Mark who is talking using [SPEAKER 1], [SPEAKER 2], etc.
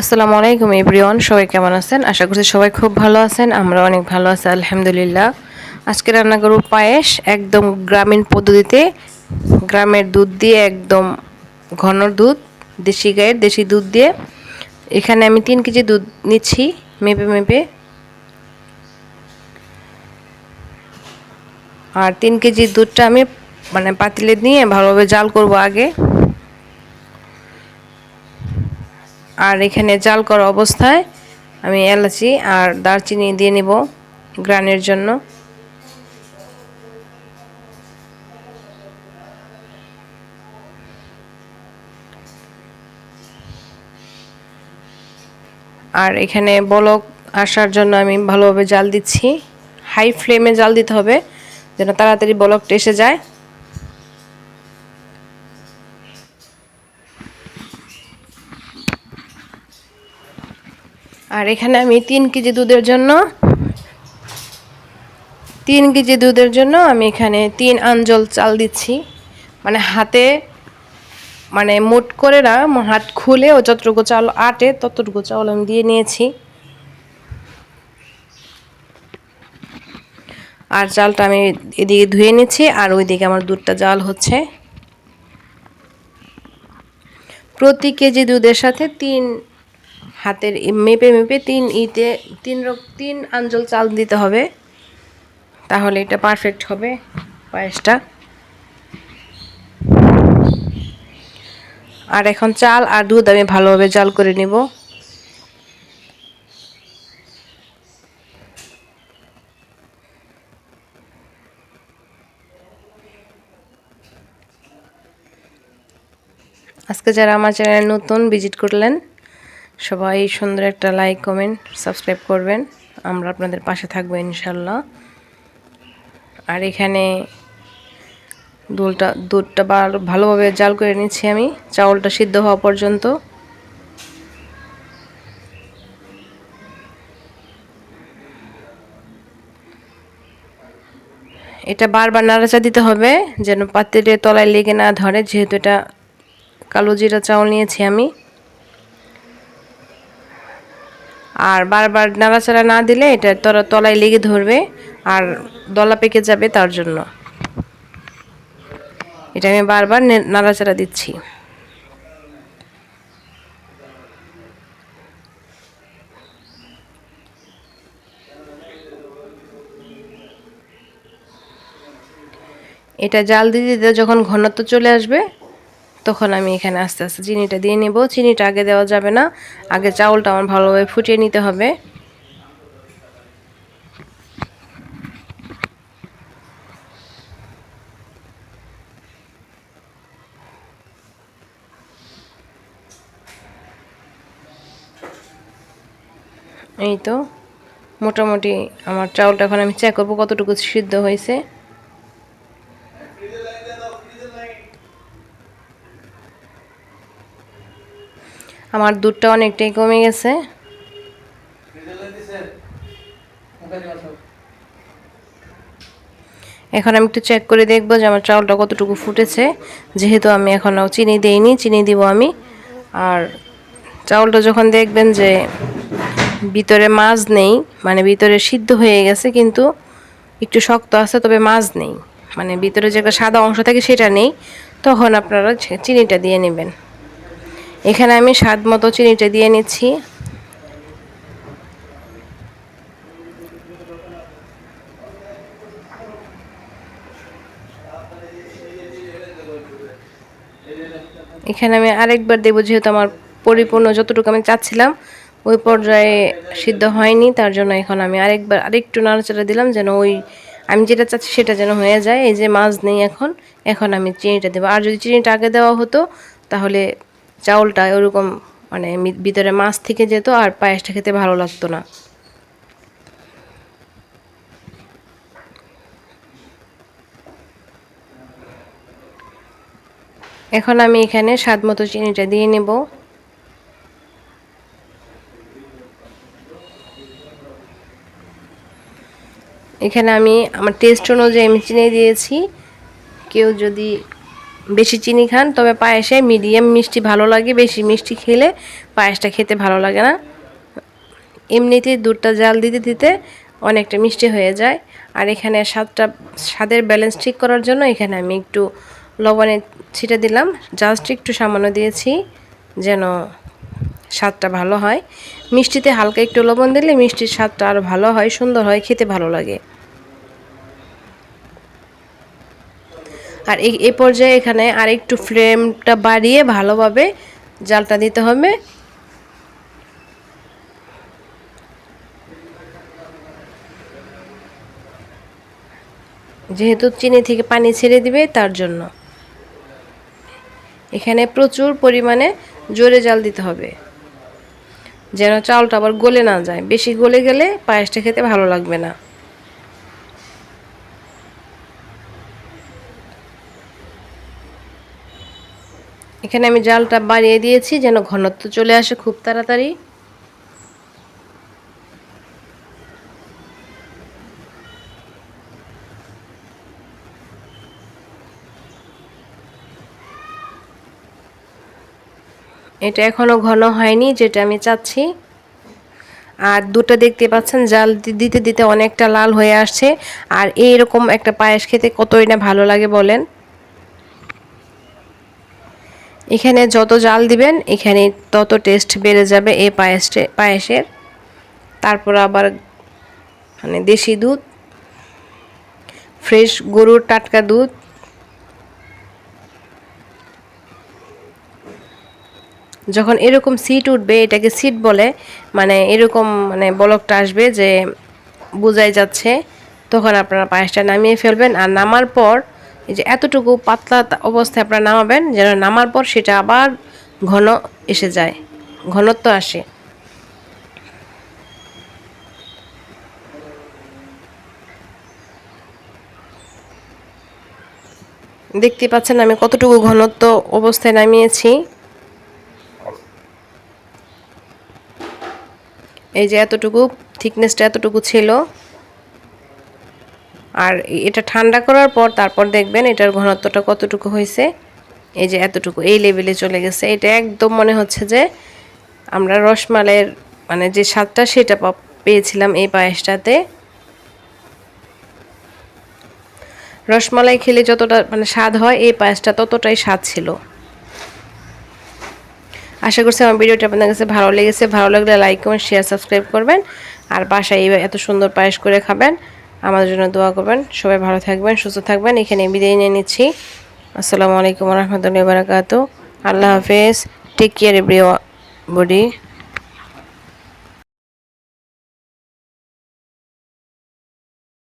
[SPEAKER 1] আসসালামু আলাইকুম, এভরিওয়ান। সবাই কেমন আছেন? আশা করছি সবাই খুব ভালো আছেন, আমরা অনেক ভালো আছি, আলহামদুলিল্লাহ। আজকে রান্না করব পায়েস, একদম গ্রামীণ পদ্ধতিতে। গ্রামের দুধ দিয়ে একদম ঘন দুধ, দেশি গায়ের দেশি দুধ দিয়ে। এখানে আমি তিন কেজি দুধ নিচ্ছি, মেপে মেপে। আর তিন কেজি দুধটা আমি মানে পাতিলে নিয়ে ভালোভাবে জাল করব আগে। আর এখানে জাল করা অবস্থায় আমি এলাচি আর দারচিনি দিয়ে নেব গ্রানের জন্য। আর এখানে বলক আসার জন্য আমি ভালোভাবে জাল দিচ্ছি। হাই ফ্লেমে জাল দিতে হবে যেন তাড়াতাড়ি বলকটা এসে যায়। আর এখানে আমি তিন কেজি দুধের জন্য, তিন কেজি দুধের জন্য আমি এখানে তিন আঞ্জল চাল দিচ্ছি। মানে হাতে মানে মোট করে না, হাত খুলে ও যতটুকু চাল আটে ততটুকু চাউল আমি দিয়ে নিয়েছি। আর চালটা আমি এদিকে ধুয়ে নিচ্ছি আর ওইদিকে আমার দুধটা জাল হচ্ছে। প্রতি কেজি দুধের সাথে তিন হাতের মেপে মেপে তিন ইতে, তিন তিন আঞ্চল চাল দিতে হবে। তাহলে এটা পারফেক্ট হবে পায়েসটা। আর এখন চাল আর দুধ আমি ভালোভাবে জাল করে নিব। আজকে যারা আমার চ্যানেল নতুন ভিজিট করলেন সবাই সুন্দর একটা লাইক কমেন্ট সাবস্ক্রাইব করবেন। আমরা আপনাদের পাশে থাকব ইনশাল্লাহ। আর এখানে দুলটা দুধটা ভালোভাবে জাল করে নিচ্ছি আমি। চাউলটা সিদ্ধ হওয়া পর্যন্ত। এটা বারবার নাড়াচা দিতে হবে, যেন পাত্রের তলায় লেগে না ধরে। যেহেতু এটা কালো জিরা চাউল নিয়েছি আমি। আর বারবার নাড়াচাড়া না দিলে এটা তোরা তলায় লেগে ধরবে আর দলা পেকে যাবে তার জন্য। এটা আমি বারবার নাড়াচাড়া দিচ্ছি। এটা জাল দিতে দিতে যখন ঘনত্ব চলে আসবে তখন আমি এখানে আস্তে আস্তে চিনিটা দিয়ে নেব। চিনিটা আগে দেওয়া যাবে না। আগে চাউলটা আমার ভালোভাবে ফুটিয়ে নিতে হবে। এই তো মোটামুটি আমার চাউলটা এখন আমি চেক করব কতটুকু সিদ্ধ হয়েছে। আমার দুধটা অনেকটাই কমে গেছে। এখন আমি একটু চেক করে দেখব যে আমার চাউলটা কতটুকু ফুটেছে। যেহেতু আমি এখনও চিনি দিইনি, চিনি দিব আমি। আর চাউলটা যখন দেখবেন যে ভিতরে মাছ নেই মানে ভিতরে সিদ্ধ হয়ে গেছে কিন্তু একটু শক্ত আছে, তবে মাছ নেই। মানে ভিতরে যে একটা সাদা অংশ থাকে সেটা নেই, তখন আপনারা চিনিটা দিয়ে নেবেন। এখানে আমি স্বাদ মতো চিনিটা দিয়ে নিচ্ছি। এখানে আমি আরেকবার দেবো যেহেতু আমার পরিপূর্ণ যতটুকু আমি চাচ্ছিলাম, ওই পর্যায়ে সিদ্ধ হয়নি, তার জন্য এখন আমি আরেকবার আরেকটু নাড়াচাড়া দিলাম যেন ওই আমি যেটা চাচ্ছি সেটা যেন হয়ে যায়, এই যে মাছ নেই এখন এখন আমি চিনিটা দেবো। আর যদি চিনিটা আগে দেওয়া হতো, তাহলে চাউলটা ওরকম মানে ভিতরে মাছ থেকে যেত আর পায়েসটা খেতে ভালো লাগতো না। এখন আমি এখানে স্বাদ মতো চিনিটা দিয়ে নেব। এখানে আমি, আমার টেস্ট অনুযায়ী আমি চিনি দিয়েছি। কেউ যদি বেশি চিনি খান, তবে পায়েসে মিডিয়াম মিষ্টি ভালো লাগে, বেশি মিষ্টি খেলে পায়েসটা খেতে ভালো লাগে না। এমনিতেই দুধটা জাল দিতে দিতে অনেকটা মিষ্টি হয়ে যায়। আর এখানে স্বাদটা, স্বাদের ব্যালেন্স ঠিক করার জন্য এখানে আমি একটু লবণে ছিটে দিলাম। জাস্ট একটু সামান্য দিয়েছি যেন স্বাদটা ভালো হয়। মিষ্টিতে হালকা একটু লবণ দিলে মিষ্টির স্বাদটা আরও ভালো হয়, সুন্দর হয়, খেতে ভালো লাগে। আর এই এ পর্যায়ে এখানে আর একটু ফ্লেমটা বাড়িয়ে ভালোভাবে জালটা দিতে হবে। যেহেতু চিনি থেকে পানি ছেড়ে দিবে, তার জন্য। এখানে প্রচুর পরিমাণে জোরে জাল দিতে হবে, যেন চালটা আবার গলে না যায়। বেশি গলে গেলে পায়েসটা খেতে ভালো লাগবে না। এখানে আমি জালটা বাড়িয়ে দিয়েছি যেন ঘনত্ব চলে আসে খুব তাড়াতাড়ি। এটা এখনও ঘন হয়নি, যেটা আমি চাচ্ছি। আর দুটো দেখতে পাচ্ছেন, জাল দিতে দিতে অনেকটা লাল হয়ে আসছে। আর এইরকম একটা পায়েস খেতে কতই না ভালো লাগে বলেন। এখানে যত জাল দিবেন, এখানে তত টেস্ট বেড়ে যাবে এই পায়েসটে পায়েসের। তারপর আবার মানে দেশি দুধ, ফ্রেশ গরুর টাটকা দুধ। যখন এরকম সিট উঠবে, এটাকে সিট বলে মানে এরকম মানে বলকটা আসবে যে বোঝাই যাচ্ছে, তখন আপনারা পায়েসটা নামিয়ে ফেলবেন। আর নামার পর এই যে এতটুকু পাতলা অবস্থায় আপনারা নামাবেন, যেন নামার পর সেটা আবার ঘন এসে যায়, ঘনত্ব আসে। দেখতে পাচ্ছেন আমি কতটুকু ঘনত্ব অবস্থায় নামিয়েছি। এই যে এতটুকু থিকনেসটা এতটুকু ছিল। আর এটা ঠান্ডা করার পর তারপর দেখবেন এটার ঘনত্বটা কতটুকু হয়েছে। এই যে এতটুকু, এই লেভেলে চলে গেছে। এটা একদম মনে হচ্ছে যে আমরা রসমালাইয়ের মানে যে স্বাদটা সেটা পেয়েছিলাম এই পায়েসটাতে। রসমালাই খেলে যতটা মানে স্বাদ হয়, এই পায়েসটা ততটাই স্বাদ ছিল। আশা করছি আমার ভিডিওটা আপনাদের কাছে ভালো লেগেছে। ভালো লাগলে লাইক কমেন্ট শেয়ার সাবস্ক্রাইব করবেন। আর বাসায় এত সুন্দর পায়েস করে খাবেন। আমাদের জন্য দোয়া করবেন। সবাই ভালো থাকবেন, সুস্থ থাকবেন। এখানে বিদায় নিয়ে নিচ্ছি। আসসালামু আলাইকুম রহমতুল্লাহ বারাকাতু আল্লাহ হাফেজ। Take care every body